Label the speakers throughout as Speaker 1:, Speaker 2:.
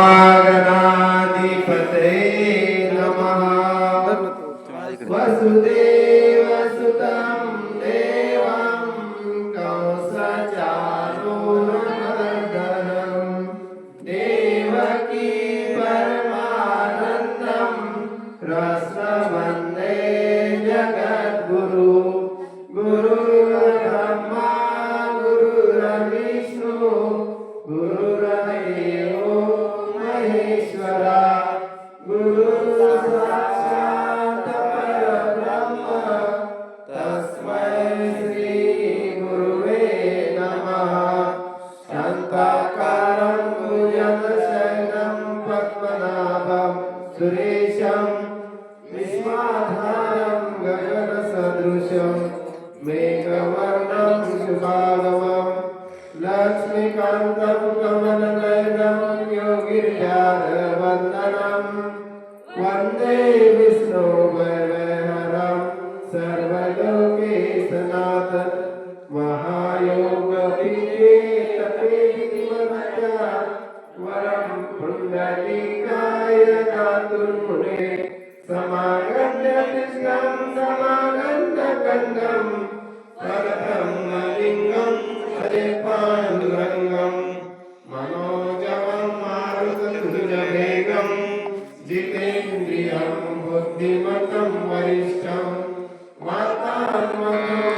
Speaker 1: I Agora Hallelujah. My name is Vande वरिष्ठं वार्तान्वतम्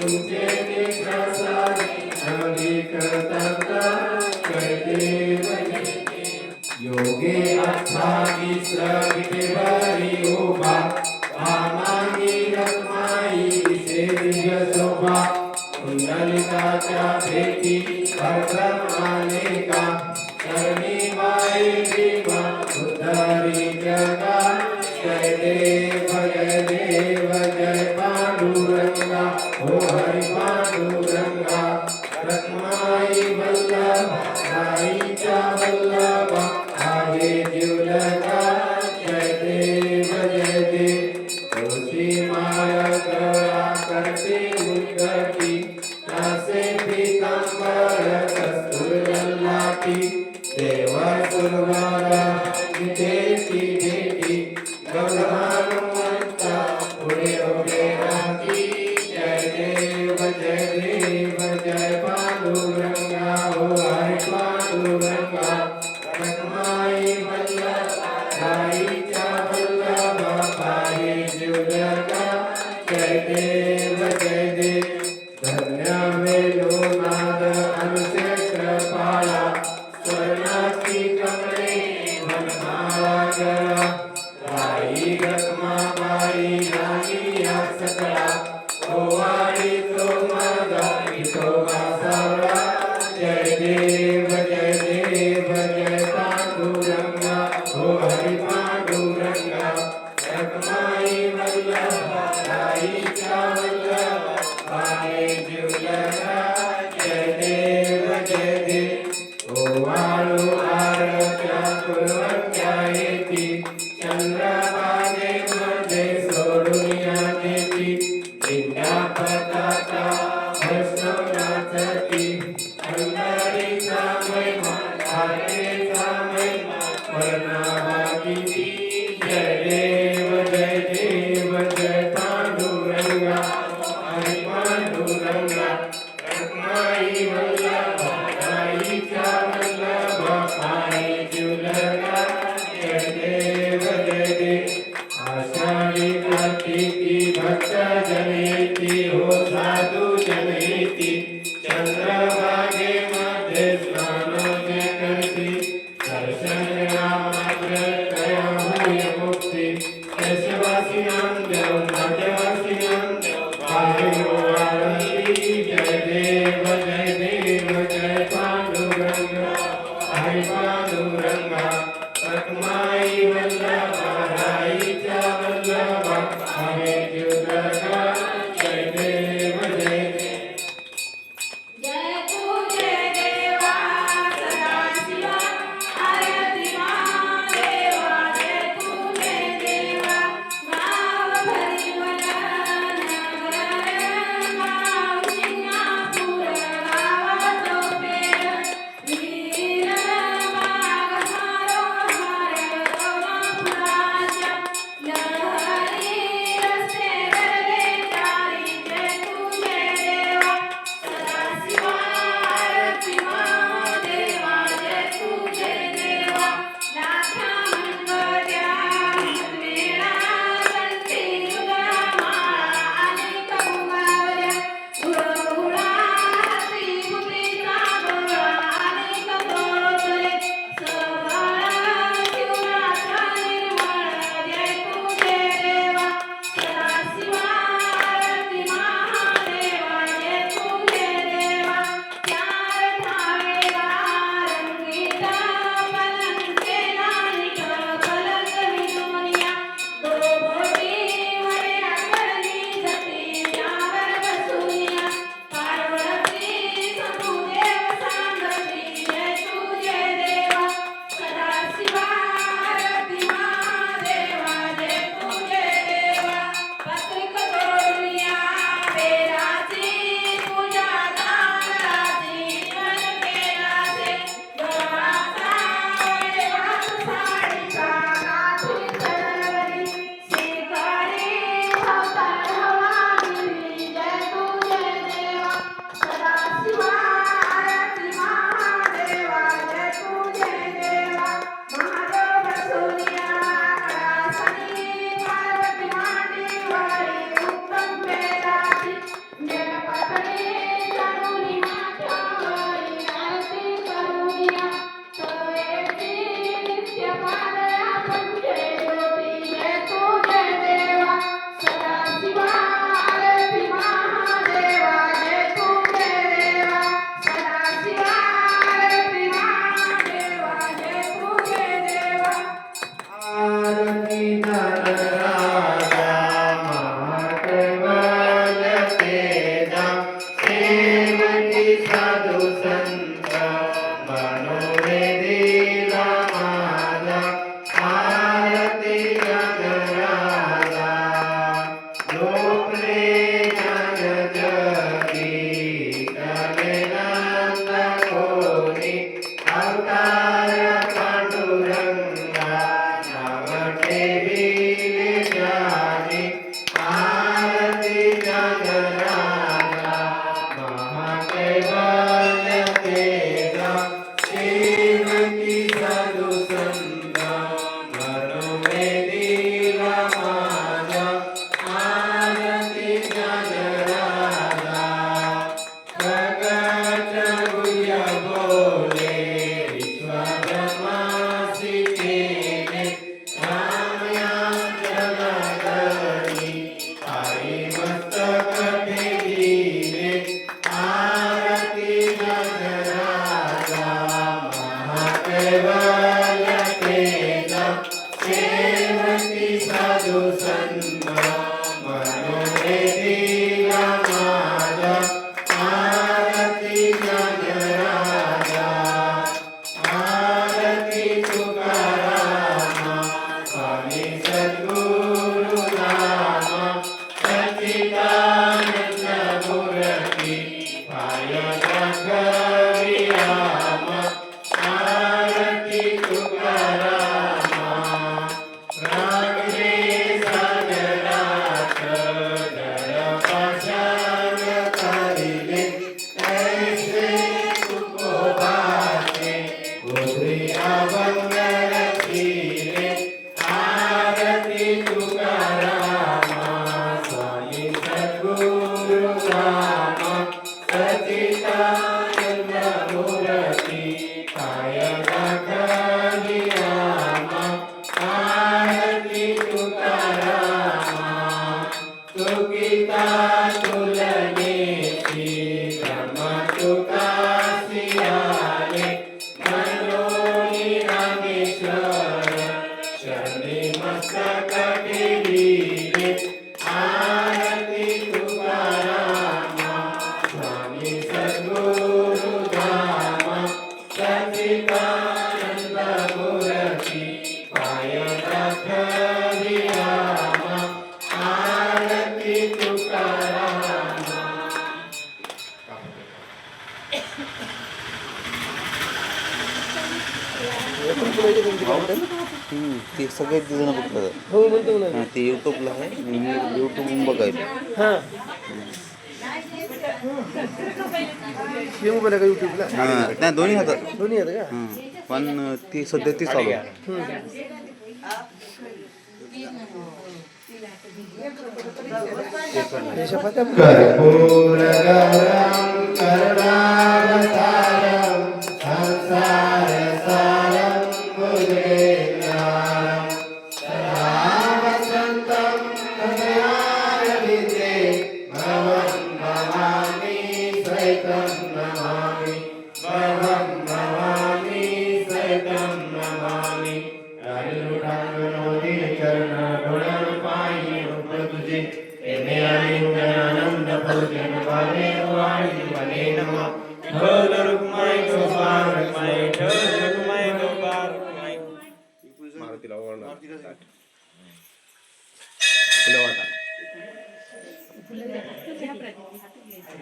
Speaker 1: तुमचे हरी करता योगे अर्थानी सर्व. Amen.
Speaker 2: ಮಸ್ತಕ एक सगळे जण बघतात.
Speaker 3: हो म्हणतो ना.
Speaker 2: ते युट्यूबला आहे. मी युट्यूब बघायला
Speaker 3: हा. येऊ बरं का युट्यूबला
Speaker 2: हा नाही दोन्ही हातात.
Speaker 3: दोन्ही आहेत का?
Speaker 2: पण ती सध्या ती चालू आहे.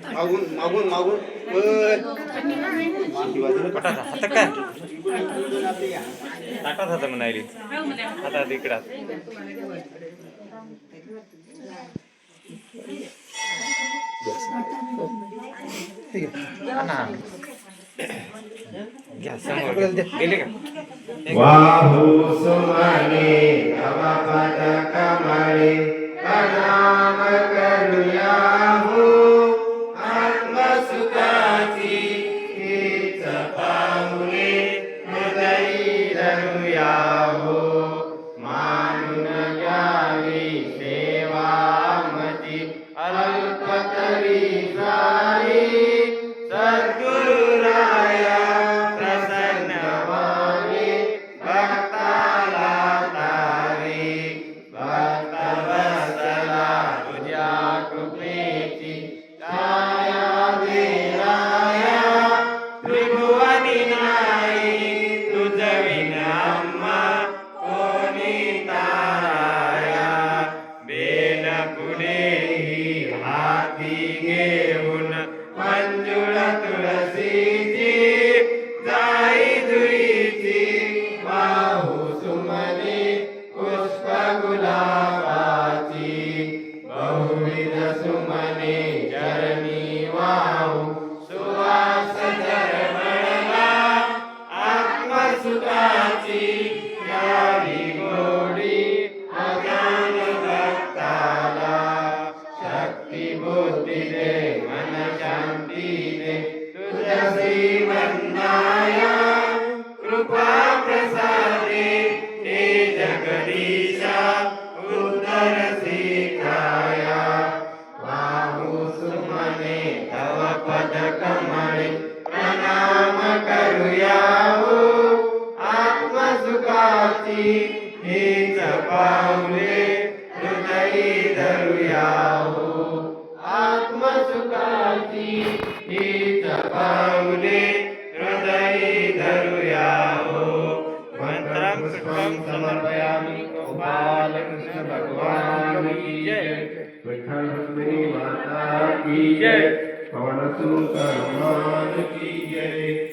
Speaker 2: मागून मागून मागून. हातात काय
Speaker 4: ताटात हात म्हणाली हातात इकडा घ्या समोर गेले का
Speaker 1: वाहू राम करुणा हो Sucati. स्वामी हेच पाहुणे हृदयी धरुया आत्मसुखाची हेच पाहुणे हृदयी धरुया मंत्रम सुखम समर्पयामि गोपालकृष्ण भगवान जय. विठ्ठल माता की जय. पवन सुत की जय.